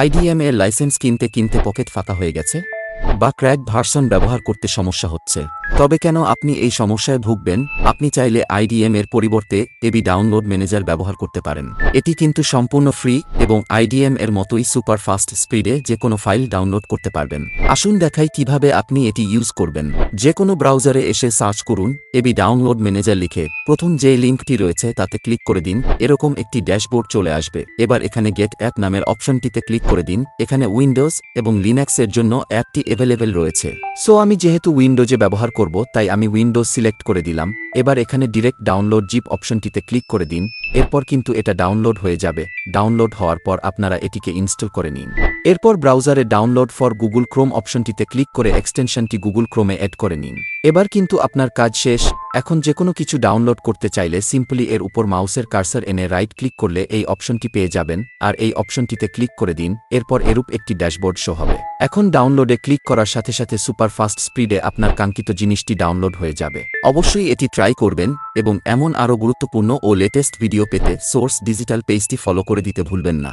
IDM এর licence কিনতে কিনতে পকেট ফাঁকা হয়ে গেছে? বা ক্র্যাক ভার্সন ব্যবহার করতে সমস্যা হচ্ছে। তবে কেন আপনি এই সমস্যায় ভুগবেন? আপনি চাইলে আইডিএম এর পরিবর্তে এবি ডাউনলোড ম্যানেজার ব্যবহার করতে পারেন। এটি কিন্তু সম্পূর্ণ ফ্রি এবং আইডিএম এর মতোই সুপার ফাস্ট স্পিডে যে কোনো ফাইল ডাউনলোড করতে পারবেন। আসুন দেখাই কীভাবে আপনি এটি ইউজ করবেন। যে কোনো ব্রাউজারে এসে সার্চ করুন এবি ডাউনলোড ম্যানেজার লিখে। প্রথম যে লিঙ্কটি রয়েছে তাতে ক্লিক করে দিন। এরকম একটি ড্যাশবোর্ড চলে আসবে। এবার এখানে গেট অ্যাপ নামের অপশনটিতে ক্লিক করে দিন। এখানে উইন্ডোজ এবং লিনাক্সের জন্য অ্যাপটি অ্যাভেলেবেল রয়েছে। সো আমি যেহেতু উইন্ডোজে ব্যবহার করব, তাই আমি উইন্ডোজ সিলেক্ট করে দিলাম। এবার এখানে ডিরেক্ট ডাউনলোড জিপ অপশনটিতে ক্লিক করে দিন। এরপর কিন্তু এটা ডাউনলোড হয়ে যাবে। ডাউনলোড হওয়ার পর আপনারা এটিকে ইনস্টল করে নিন। এরপর ব্রাউজারে ডাউনলোড ফর গুগল ক্রোম অপশনটিতে ক্লিক করে এক্সটেনশনটি গুগল ক্রোমে অ্যাড করে নিন। এবার কিন্তু আপনার কাজ শেষ। এখন যে কোনো কিছু ডাউনলোড করতে চাইলে সিম্পলি এর উপর মাউসের কার্সার এনে রাইট ক্লিক করলে এই অপশনটি পেয়ে যাবেন, আর এই অপশনটিতে ক্লিক করে দিন, এরপর এরূপ একটি ড্যাশবোর্ড শো হবে। এখন ডাউনলোডে ক্লিক করার সাথে সাথে সুপার ফাস্ট স্পিডে আপনার কাঙ্ক্ষিত জিনিসটি ডাউনলোড হয়ে যাবে। অবশ্যই এটি ট্রাই করবেন এবং এমন আরও গুরুত্বপূর্ণ ও লেটেস্ট ভিডিও পেতে সোর্স ডিজিটাল পেজটি ফলো করে দিতে ভুলবেন না।